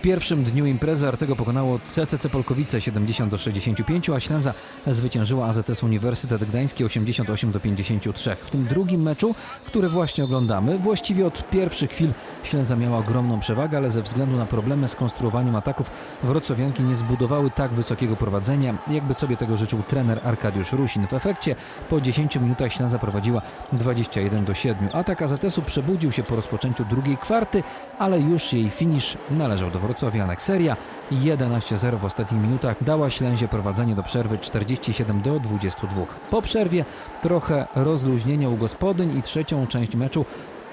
W pierwszym dniu imprezy Artego pokonało CCC Polkowice 70 do 65, a Ślęza zwyciężyła AZS Uniwersytet Gdański 88 do 53. W tym drugim meczu, który właśnie oglądamy, właściwie od pierwszych chwil Ślęza miała ogromną przewagę, ale ze względu na problemy z konstruowaniem ataków wrocławianki nie zbudowały tak wysokiego prowadzenia, jakby sobie tego życzył trener Arkadiusz Rusin. W efekcie po 10 minutach Ślęza prowadziła 21 do 7. Atak AZS-u przebudził się po rozpoczęciu drugiej kwarty, ale już jej finisz należał do wrocławianek. Seria 11-0 w ostatnich minutach dała Ślęzie prowadzenie do przerwy 47 do 22. Po przerwie trochę rozluźnienia u gospodyń i trzecią część meczu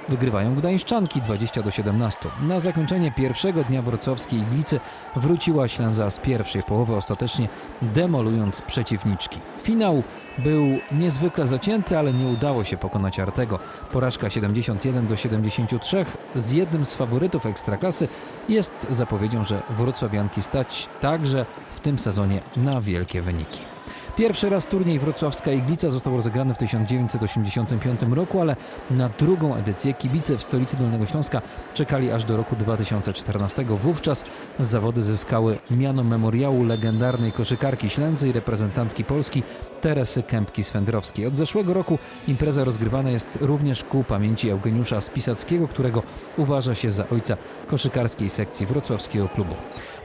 wygrywają Gdańszczanki 20 do 17. Na zakończenie pierwszego dnia wrocławskiej iglicy wróciła Ślęza z pierwszej połowy, ostatecznie demolując przeciwniczki. Finał był niezwykle zacięty, ale nie udało się pokonać Artego. Porażka 71 do 73 z jednym z faworytów Ekstraklasy jest zapowiedzią, że wrocławianki stać także w tym sezonie na wielkie wyniki. Pierwszy raz turniej Wrocławska Iglica został rozegrany w 1985 roku, ale na drugą edycję kibice w stolicy Dolnego Śląska czekali aż do roku 2014. Wówczas zawody zyskały miano memoriału legendarnej koszykarki Ślęzy i reprezentantki Polski Teresy Kępki-Swędrowskiej. Od zeszłego roku impreza rozgrywana jest również ku pamięci Eugeniusza Spisackiego, którego uważa się za ojca koszykarskiej sekcji wrocławskiego klubu.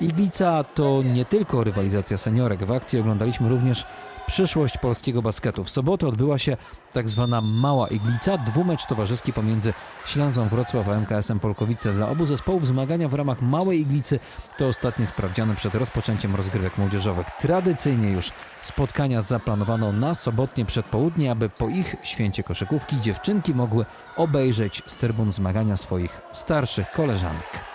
Iglica to nie tylko rywalizacja seniorek. W akcji oglądaliśmy również przyszłość polskiego basketu. W sobotę odbyła się tak zwana Mała Iglica, dwumecz towarzyski pomiędzy Ślęzą Wrocław a MKS-em Polkowice. Dla obu zespołów zmagania w ramach Małej Iglicy to ostatnie sprawdziane przed rozpoczęciem rozgrywek młodzieżowych. Tradycyjnie już spotkania zaplanowano na sobotnie przedpołudnie, aby po ich święcie koszykówki dziewczynki mogły obejrzeć z trybun zmagania swoich starszych koleżanek.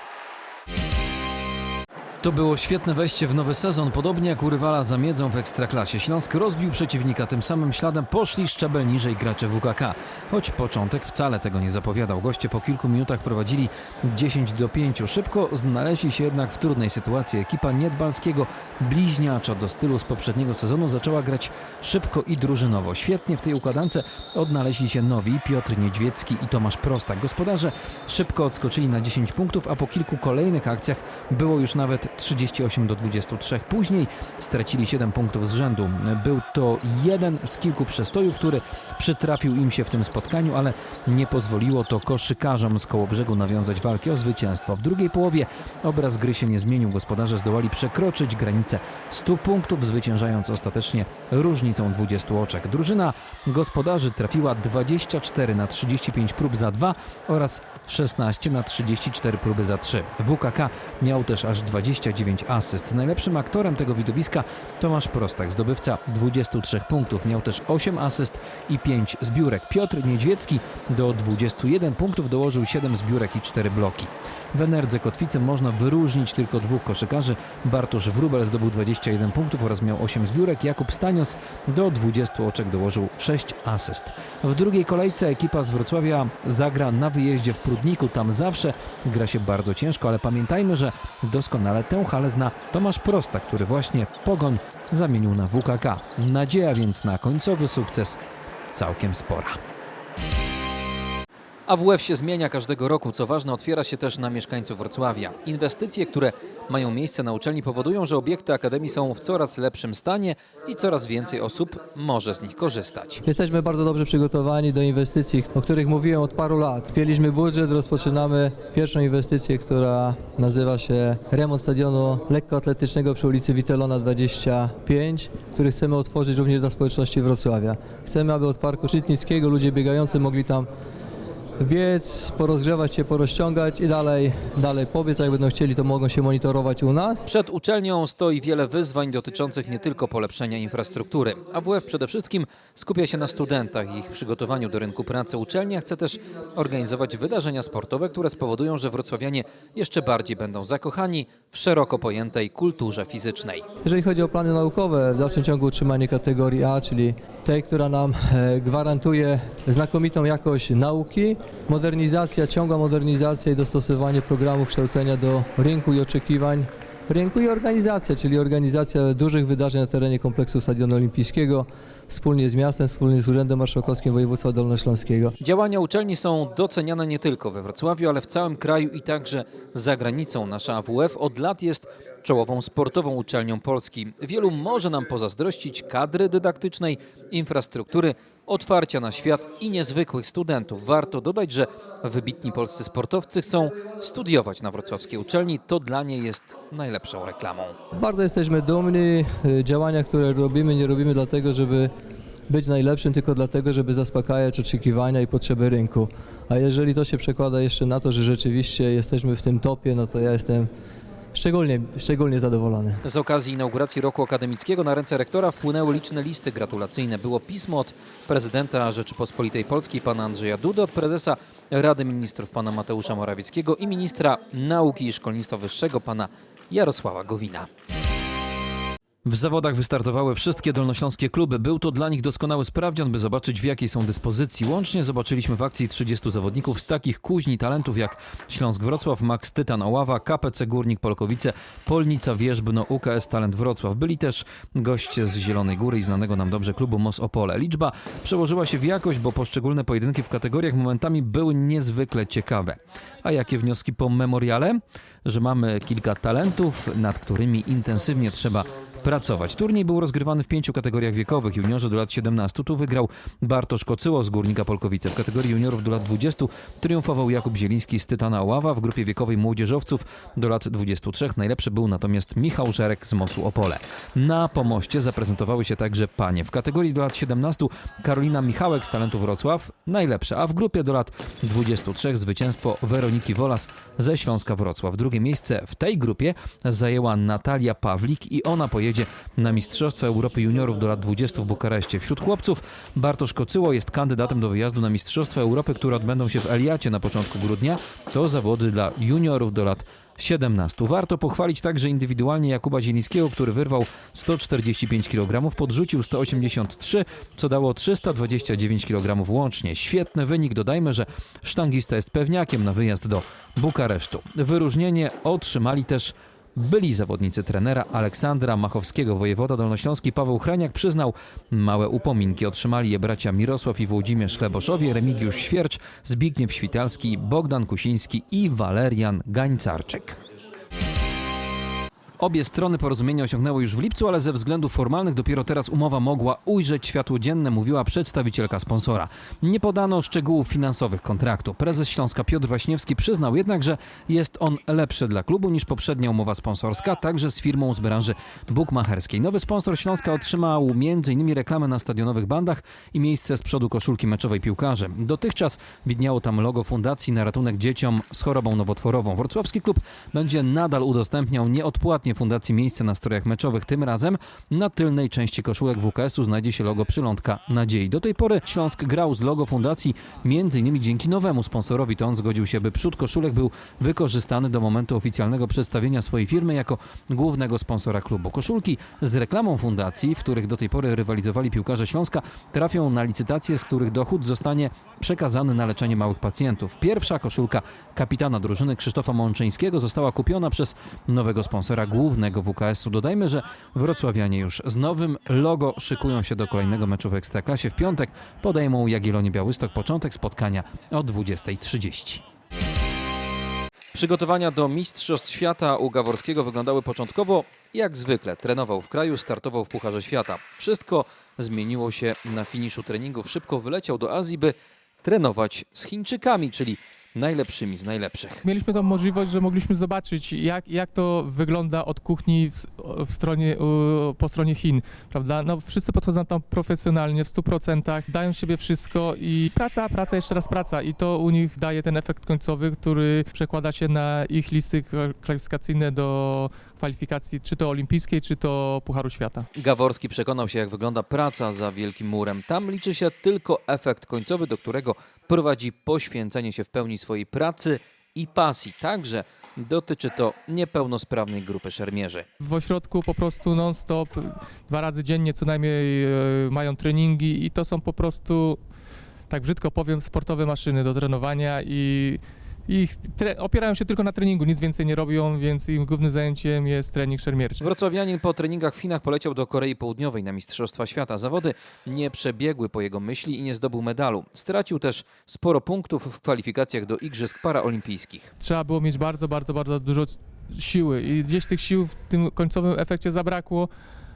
To było świetne wejście w nowy sezon, podobnie jak u rywala za miedzą w Ekstraklasie. Śląsk rozbił przeciwnika, tym samym śladem poszli szczebel niżej gracze WKK. Choć początek wcale tego nie zapowiadał. Goście po kilku minutach prowadzili 10 do 5. Szybko znaleźli się jednak w trudnej sytuacji. Ekipa Niedbalskiego, bliźniacza do stylu z poprzedniego sezonu, zaczęła grać szybko i drużynowo. Świetnie w tej układance odnaleźli się nowi Piotr Niedźwiecki i Tomasz Prostak. Gospodarze szybko odskoczyli na 10 punktów, a po kilku kolejnych akcjach było już nawet 38 do 23. Później stracili 7 punktów z rzędu. Był to jeden z kilku przestojów, który przytrafił im się w tym spotkaniu, ale nie pozwoliło to koszykarzom z Kołobrzegu nawiązać walki o zwycięstwo. W drugiej połowie obraz gry się nie zmienił. Gospodarze zdołali przekroczyć granicę 100 punktów, zwyciężając ostatecznie różnicą 20 oczek. Drużyna gospodarzy trafiła 24 na 35 prób za 2 oraz 16 na 34 próby za 3. WKK miał też aż 29 asyst. Najlepszym aktorem tego widowiska Tomasz Prostak, zdobywca 23 punktów. Miał też 8 asyst i 5 zbiórek. Piotr Niedźwiecki do 21 punktów dołożył 7 zbiórek i 4 bloki. W Enerdze Kotwicy można wyróżnić tylko dwóch koszykarzy. Bartosz Wrubel zdobył 21 punktów oraz miał 8 zbiórek. Jakub Stanios do 20 oczek dołożył 6 asyst. W drugiej kolejce ekipa z Wrocławia zagra na wyjeździe w Prudniku. Tam zawsze gra się bardzo ciężko, ale pamiętajmy, że doskonale tę halę zna Tomasz Prosta, który właśnie Pogoń zamienił na WKK. Nadzieja więc na końcowy sukces całkiem spora. AWF się zmienia każdego roku, co ważne, otwiera się też na mieszkańców Wrocławia. Inwestycje, które mają miejsce na uczelni, powodują, że obiekty akademii są w coraz lepszym stanie i coraz więcej osób może z nich korzystać. Jesteśmy bardzo dobrze przygotowani do inwestycji, o których mówiłem od paru lat. Spięliśmy budżet, rozpoczynamy pierwszą inwestycję, która nazywa się remont stadionu lekkoatletycznego przy ulicy Witelona 25, który chcemy otworzyć również dla społeczności Wrocławia. Chcemy, aby od Parku Szytnickiego ludzie biegający mogli tam wbiec, porozgrzewać się, porozciągać i dalej, dalej pobiec, a jak będą chcieli, to mogą się monitorować u nas. Przed uczelnią stoi wiele wyzwań dotyczących nie tylko polepszenia infrastruktury. AWF przede wszystkim skupia się na studentach i ich przygotowaniu do rynku pracy. Uczelnia chce też organizować wydarzenia sportowe, które spowodują, że wrocławianie jeszcze bardziej będą zakochani w szeroko pojętej kulturze fizycznej. Jeżeli chodzi o plany naukowe, w dalszym ciągu utrzymanie kategorii A, czyli tej, która nam e, gwarantuje znakomitą jakość nauki, modernizacja, ciągła modernizacja i dostosowanie programu kształcenia do rynku i oczekiwań rynku i organizacja, czyli organizacja dużych wydarzeń na terenie kompleksu Stadionu Olimpijskiego wspólnie z miastem, wspólnie z Urzędem Marszałkowskim Województwa Dolnośląskiego. Działania uczelni są doceniane nie tylko we Wrocławiu, ale w całym kraju i także za granicą. Nasza AWF od lat jest czołową sportową uczelnią Polski. Wielu może nam pozazdrościć kadry dydaktycznej, infrastruktury, otwarcia na świat i niezwykłych studentów. Warto dodać, że wybitni polscy sportowcy chcą studiować na wrocławskiej uczelni. To dla niej jest najlepszą reklamą. Bardzo jesteśmy dumni. Działania, które robimy, nie robimy dlatego, żeby być najlepszym, tylko dlatego, żeby zaspokajać oczekiwania i potrzeby rynku. A jeżeli to się przekłada jeszcze na to, że rzeczywiście jesteśmy w tym topie, no to ja jestem szczególnie, szczególnie zadowolony. Z okazji inauguracji roku akademickiego na ręce rektora wpłynęły liczne listy gratulacyjne. Było pismo od prezydenta Rzeczypospolitej Polskiej pana Andrzeja Dudy, od prezesa Rady Ministrów pana Mateusza Morawieckiego i ministra nauki i szkolnictwa wyższego pana Jarosława Gowina. W zawodach wystartowały wszystkie dolnośląskie kluby. Był to dla nich doskonały sprawdzian, by zobaczyć w jakiej są dyspozycji. Łącznie zobaczyliśmy w akcji 30 zawodników z takich kuźni talentów jak Śląsk Wrocław, Max Tytan Oława, KPC Górnik Polkowice, Polnica Wierzbno, UKS Talent Wrocław. Byli też goście z Zielonej Góry i znanego nam dobrze klubu MOS Opole. Liczba przełożyła się w jakość, bo poszczególne pojedynki w kategoriach momentami były niezwykle ciekawe. A jakie wnioski po memoriale? Że mamy kilka talentów, nad którymi intensywnie trzeba pracować. Turniej był rozgrywany w pięciu kategoriach wiekowych. Juniorzy do lat 17 tu wygrał Bartosz Kocyło z Górnika Polkowice. W kategorii juniorów do lat 20 triumfował Jakub Zieliński z Tytana Oława. W grupie wiekowej młodzieżowców do lat 23 najlepszy był natomiast Michał Żerek z Mosu Opole. Na pomoście zaprezentowały się także panie. W kategorii do lat 17 Karolina Michałek z Talentu Wrocław najlepsza, a w grupie do lat 23 zwycięstwo Weroniki Wolas ze Śląska Wrocław. Drugie miejsce w tej grupie zajęła Natalia Pawlik i ona pojedzie na Mistrzostwa Europy Juniorów do lat 20 w Bukareszcie. Wśród chłopców Bartosz Kocyło jest kandydatem do wyjazdu na Mistrzostwa Europy, które odbędą się w Eliacie na początku grudnia. To zawody dla juniorów do lat 17. Warto pochwalić także indywidualnie Jakuba Zielińskiego, który wyrwał 145 kg, podrzucił 183, co dało 329 kg łącznie. Świetny wynik, dodajmy, że sztangista jest pewniakiem na wyjazd do Bukaresztu. Wyróżnienie otrzymali też byli zawodnicy trenera Aleksandra Machowskiego. Wojewoda Dolnośląski Paweł Hraniak przyznał, małe upominki otrzymali je bracia Mirosław i Włodzimierz Chleboszowie, Remigiusz Świercz, Zbigniew Świtalski, Bogdan Kusiński i Walerian Gańcarczyk. Obie strony porozumienia osiągnęły już w lipcu, ale ze względów formalnych dopiero teraz umowa mogła ujrzeć światło dzienne, mówiła przedstawicielka sponsora. Nie podano szczegółów finansowych kontraktu. Prezes Śląska Piotr Waśniewski przyznał jednak, że jest on lepszy dla klubu niż poprzednia umowa sponsorska, także z firmą z branży bukmacherskiej. Nowy sponsor Śląska otrzymał m.in. reklamę na stadionowych bandach i miejsce z przodu koszulki meczowej piłkarzy. Dotychczas widniało tam logo fundacji na ratunek dzieciom z chorobą nowotworową. Wrocławski klub będzie nadal udostępniał nieodpłatnie fundacji miejsce na strojach meczowych. Tym razem na tylnej części koszulek WKS-u znajdzie się logo przylądka nadziei. Do tej pory Śląsk grał z logo fundacji m.in. dzięki nowemu sponsorowi. To on zgodził się, by przód koszulek był wykorzystany do momentu oficjalnego przedstawienia swojej firmy jako głównego sponsora klubu. Koszulki z reklamą fundacji, w których do tej pory rywalizowali piłkarze Śląska, trafią na licytacje, z których dochód zostanie przekazany na leczenie małych pacjentów. Pierwsza koszulka kapitana drużyny Krzysztofa Mączyńskiego została kupiona przez nowego sponsora głównego WKS-u. Dodajmy, że wrocławianie już z nowym logo szykują się do kolejnego meczu w Ekstraklasie. W piątek podejmą Jagiellonię Białystok początek spotkania o 20.30. Przygotowania do Mistrzostw Świata u Gaworskiego wyglądały początkowo jak zwykle. Trenował w kraju, startował w Pucharze Świata. Wszystko zmieniło się na finiszu treningów. Szybko wyleciał do Azji, by trenować z Chińczykami, czyli najlepszymi z najlepszych. Mieliśmy tą możliwość, że mogliśmy zobaczyć, jak, jak to wygląda od kuchni w, w stronie, po stronie Chin, prawda? No, wszyscy podchodzą tam profesjonalnie, w 100%, dają z siebie wszystko i praca, praca, jeszcze raz praca i to u nich daje ten efekt końcowy, który przekłada się na ich listy kwalifikacyjne do kwalifikacji czy to olimpijskiej, czy to Pucharu Świata. Gaworski przekonał się, jak wygląda praca za Wielkim Murem. Tam liczy się tylko efekt końcowy, do którego prowadzi poświęcenie się w pełni swojej pracy i pasji. Także dotyczy to niepełnosprawnej grupy szermierzy. W ośrodku po prostu non-stop, dwa razy dziennie co najmniej e, mają treningi i to są po prostu, tak brzydko powiem, sportowe maszyny do trenowania i i opierają się tylko na treningu, nic więcej nie robią, więc im głównym zajęciem jest trening szermierczy. Wrocławianin po treningach w Chinach poleciał do Korei Południowej na Mistrzostwa Świata. Zawody nie przebiegły po jego myśli i nie zdobył medalu. Stracił też sporo punktów w kwalifikacjach do Igrzysk Paraolimpijskich. trzeba było mieć bardzo, bardzo, bardzo dużo siły i gdzieś tych sił w tym końcowym efekcie zabrakło.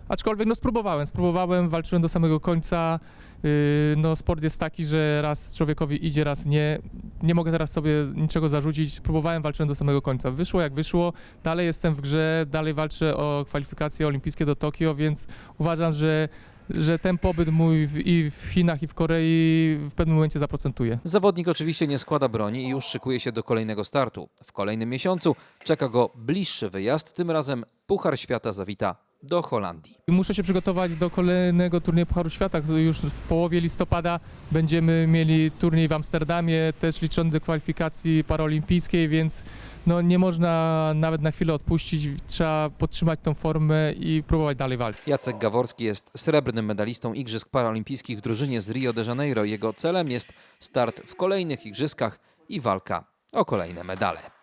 Aczkolwiek no spróbowałem, spróbowałem, walczyłem do samego końca. Yy, No sport jest taki, że raz człowiekowi idzie, raz nie. Nie mogę teraz sobie niczego zarzucić. Próbowałem, walczyłem do samego końca. Wyszło jak wyszło. Dalej jestem w grze, dalej walczę o kwalifikacje olimpijskie do Tokio, więc uważam, że, że ten pobyt mój w, i w Chinach, i w Korei w pewnym momencie zaprocentuje. Zawodnik oczywiście nie składa broni i już szykuje się do kolejnego startu. W kolejnym miesiącu czeka go bliższy wyjazd, tym razem Puchar Świata zawita do Holandii. Muszę się przygotować do kolejnego turnieju Pucharu Świata, który już w połowie listopada będziemy mieli turniej w Amsterdamie, też liczony do kwalifikacji paraolimpijskiej, więc no nie można nawet na chwilę odpuścić, trzeba podtrzymać tą formę i próbować dalej walczyć. Jacek Gaworski jest srebrnym medalistą Igrzysk Paraolimpijskich w drużynie z Rio de Janeiro. Jego celem jest start w kolejnych igrzyskach i walka o kolejne medale.